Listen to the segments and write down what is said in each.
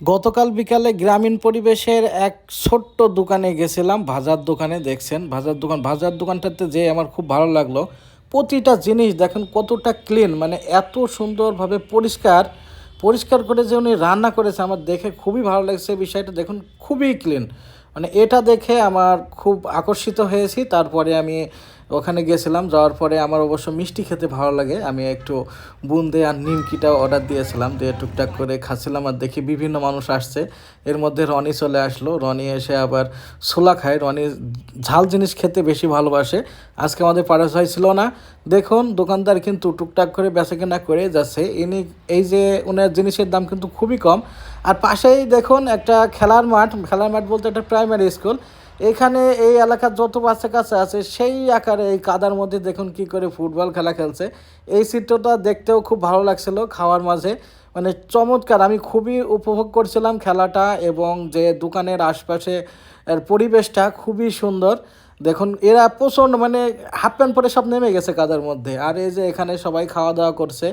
গতকাল বিকালে গ্রামীণ পরিবেশের এক ছোট্ট দোকানে গেছিলাম, ভাজার দোকানে, দেখছেন? ভাজার দোকান, ভাজার দোকানটাতে যে আমার খুব ভালো লাগল। প্রতিটা জিনিস দেখেন কতটা ক্লিন মানে এত সুন্দরভাবে পরিষ্কার। পরিষ্কার করে যে উনি রান্না করেছে, আমার দেখে খুবই ভালো লাগছে বিষয়টা, দেখুন খুবই ক্লিন মানে এটা দেখে আমার খুব আকর্ষিত হয়েছি, তারপরে আমি ওখানে গেছিলাম যাওয়ার পরে আমার অবশ্য মিষ্টি খেতে ভালো লাগে। আমি একটু বুন্দে আর নিমকিটা অর্ডার দিয়েছিলাম, দিয়ে টুকটাক করে খাচ্ছিলাম আর দেখি বিভিন্ন মানুষ আসছে। এর মধ্যে রনি চলে আসলো। রনি এসে আবার ছোলা খায়। রনি ঝাল জিনিস খেতে বেশি ভালোবাসে। আজকে আমাদের ভাই ছিল না। দেখুন, দোকানদার কিন্তু টুকটাক করে বেচাকেনা করে যাচ্ছে। ইনি, এই যে ওনার জিনিসের দাম কিন্তু খুবই কম। আর পাশেই দেখুন একটা খেলার মাঠ। খেলার মাঠ বলতে একটা প্রাইমারি স্কুল এখানে এই এলাকার যত বাচ্চা কাছে আছে, সেই আকারে এই কাদার মধ্যে দেখুন কি করে ফুটবল খেলা খেলছে। এই চিত্রটা দেখতেও খুব ভালো লাগছিল খাওয়ার মাঝে। মানে চমৎকার, আমি খুবই উপভোগ করছিলাম খেলাটা এবং যে দোকানের আশপাশে পরিবেশটা খুবই সুন্দর। দেখুন, এরা প্রচণ্ড মানে হাফ প্যান্ট পরে সব নেমে গেছে কাদার মধ্যে। আর এই যে এখানে সবাই খাওয়া দাওয়া করছে।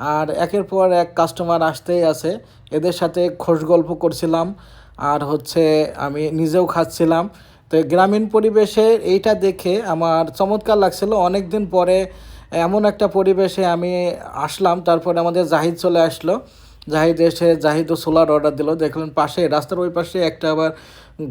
আর একের পর এক কাস্টমার আসতেই আছে। এদের সাথে খোশ গল্প করছিলাম। আর হচ্ছে আমি নিজেও খাচ্ছিলাম। তো গ্রামীণ পরিবেশে এইটা দেখে আমার চমৎকার লাগছিল। অনেক দিন পরে এমন একটা পরিবেশে আমি আসলাম, তারপরে আমাদের জাহিদ চলে আসলো। জাহিদ এসে, জাহিদও সোলার অর্ডার দিল। দেখলেন পাশে, রাস্তার ওই পাশে একটা আবার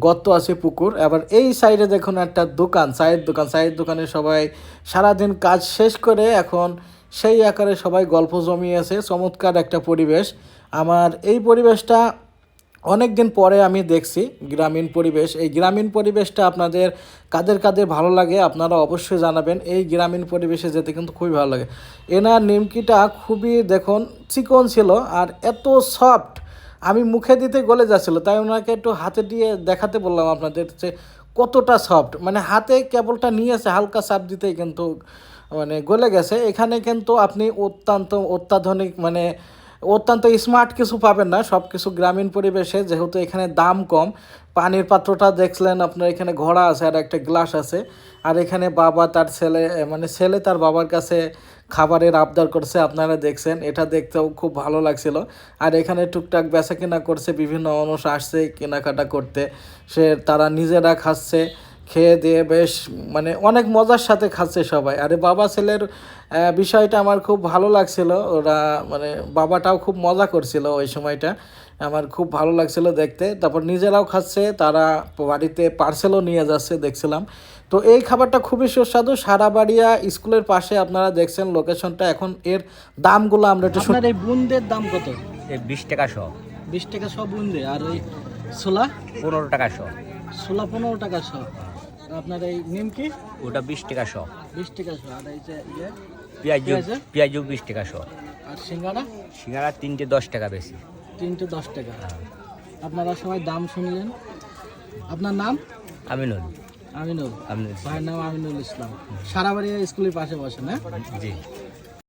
গর্ত আছে পুকুর। আবার এই সাইডে দেখুন একটা দোকান, চায়ের দোকান। চায়ের দোকানে সবাই সারাদিন কাজ শেষ করে এখন সেই আকারে সবাই গল্প জমিয়েছে। চমৎকার একটা পরিবেশ। আমার এই পরিবেশটা অনেক দিন পরে আমি দেখছি গ্রামীণ পরিবেশ। এই গ্রামীণ পরিবেশটা আপনাদের কাদের কাদের ভালো লাগে আপনারা অবশ্যই জানাবেন। এই গ্রামীণ পরিবেশে যেতে কিন্তু খুবই ভালো লাগে। এনার নিমকিটা খুবই দেখুন চিকন ছিল আর এত সফট। আমি মুখে দিতে গলে যাচ্ছিল, তাই ওনাকে একটু হাতে দিয়ে দেখাতে বললাম আপনাদের যে কতটা সফট। মানে হাতে কেবলটা নিয়েছে হালকা চাপ দিতেই কিন্তু মানে গলে গেছে। এখানে কিন্তু আপনি অত্যন্ত অত্যাধুনিক মানে অত্যন্ত স্মার্ট কিছু পাবেন না সব কিছু গ্রামীণ পরিবেশে, যেহেতু এখানে দাম কম। পানির পাত্রটা দেখলেন আপনার এখানে ঘোড়া আছে আর একটা গ্লাস আছে। আর এখানে বাবা তার ছেলে মানে ছেলে তার বাবার কাছে খাবারের আবদার করছে, আপনারা দেখছেন। এটা দেখতেও খুব ভালো লাগছিল। আর এখানে টুকটাক বেচা কেনা করছে, বিভিন্ন মানুষ আসছে কেনাকাটা করতে। সে তারা নিজেরা খাচ্ছে। খেয়ে দিয়ে বেশ মানে অনেক মজার সাথে খাচ্ছে সবাই। আরে বাবা ছেলের বিষয়টা আমার খুব ভালো লাগছিল। ওরা মানে বাবাটাও খুব মজা করছিল ওই সময়টা। আমার খুব ভালো লাগছিল দেখতে। তারপর নিজেরাও খাচ্ছে তারা বাড়িতে পার্সেলও নিয়ে যাচ্ছে দেখছিলাম। তো এই খাবারটা খুবই সুস্বাদু। সারাবাড়িয়া স্কুলের পাশে আপনারা দেখছেন লোকেশনটা এখন এর দামগুলো আমরা একটু এই বুন্দের দাম কত? বিশ টাকা শ। বিশ টাকা সব বুন্দে। আর ওই ছোলা? পনেরো টাকা শ। ছোলা পনেরো টাকা সব আপনার এই নিমকি ওটা বিশ টাকা শ। বিশ টাকা সব আর এই যে পেঁয়াজু পেঁয়াজু পেঁয়াজে? বিশ টাকা শ। আর সিঙ্গাড়া? সিঙ্গারা তিনটে দশ টাকা বেশি। তিনটে দশ টাকা। আপনারা সবাই দাম শুনলেন। আপনার নাম? আমিনুল। আমিনুল। আমিনুল। ভাইয়ের নাম আমিনুল ইসলাম। সারা বাড়ি স্কুলের পাশে বসেন হ্যাঁ? জি।